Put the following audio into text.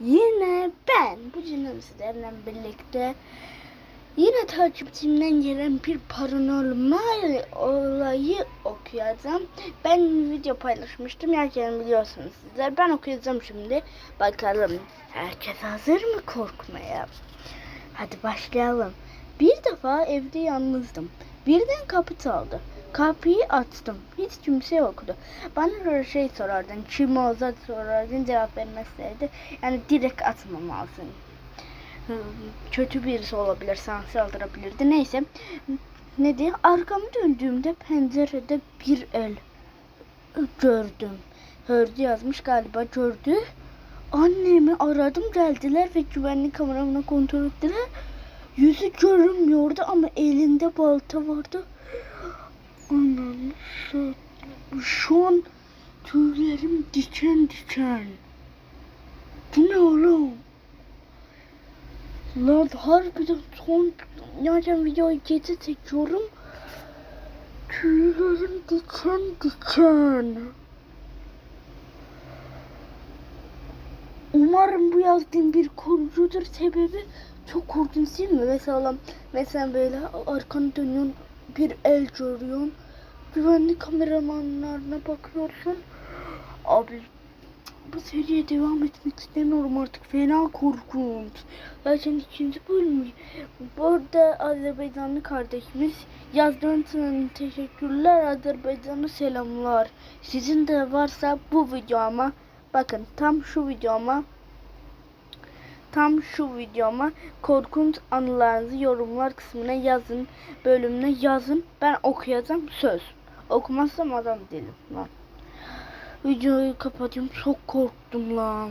Yine ben bugün sizlerle birlikte yine takipçimden gelen bir paranormal olayı okuyacağım. Ben video paylaşmıştım yani biliyorsunuz sizler. Ben okuyacağım şimdi. Bakalım herkes hazır mı korkmaya? Hadi başlayalım. Bir defa evde yalnızdım. Birden kapı çaldı. Kapıyı açtım. Hiç kimse yoktu. Bana böyle şey sorardın. Kim olsa sorardın cevap vermezlerdi. Yani direkt atmamalısın. Kötü birisi olabilir. Sana saldırabilirdi. Neyse. Ne diye? Arkamı döndüğümde pencerede bir el gördüm. Hördü yazmış galiba gördü. Annemi aradım geldiler ve güvenlik kameramına kontrol ettiler. Yüzü görünmüyordu ama elinde balta vardı. Ananı satayım. Şu an tüylerim diken diken. Bu ne oğlum? Lan harbiden son yani videoyu gece çekiyorum. Tüylerim diken diken. Umarım bu yazdığım bir korkucudur sebebi çok korkunç değil mi? Mesela mesela böyle arkanı dönüyorsun bir el görüyorsun. Güvenlik kameramanlarına bakıyorsun. Abi bu seriye devam etmek istemiyorum artık. Fena korkunç. Zaten ikinci bölüm. Bu arada Azerbaycanlı kardeşimiz yazdığın için teşekkürler. Azerbaycan'a selamlar. Sizin de varsa bu videoma bakın tam şu videoma tam şu videoma korkunç anılarınızı yorumlar kısmına yazın. Bölümüne yazın. Ben okuyacağım söz. Okumazsam adam değilim lan. Videoyu kapatıyorum. Çok korktum lan.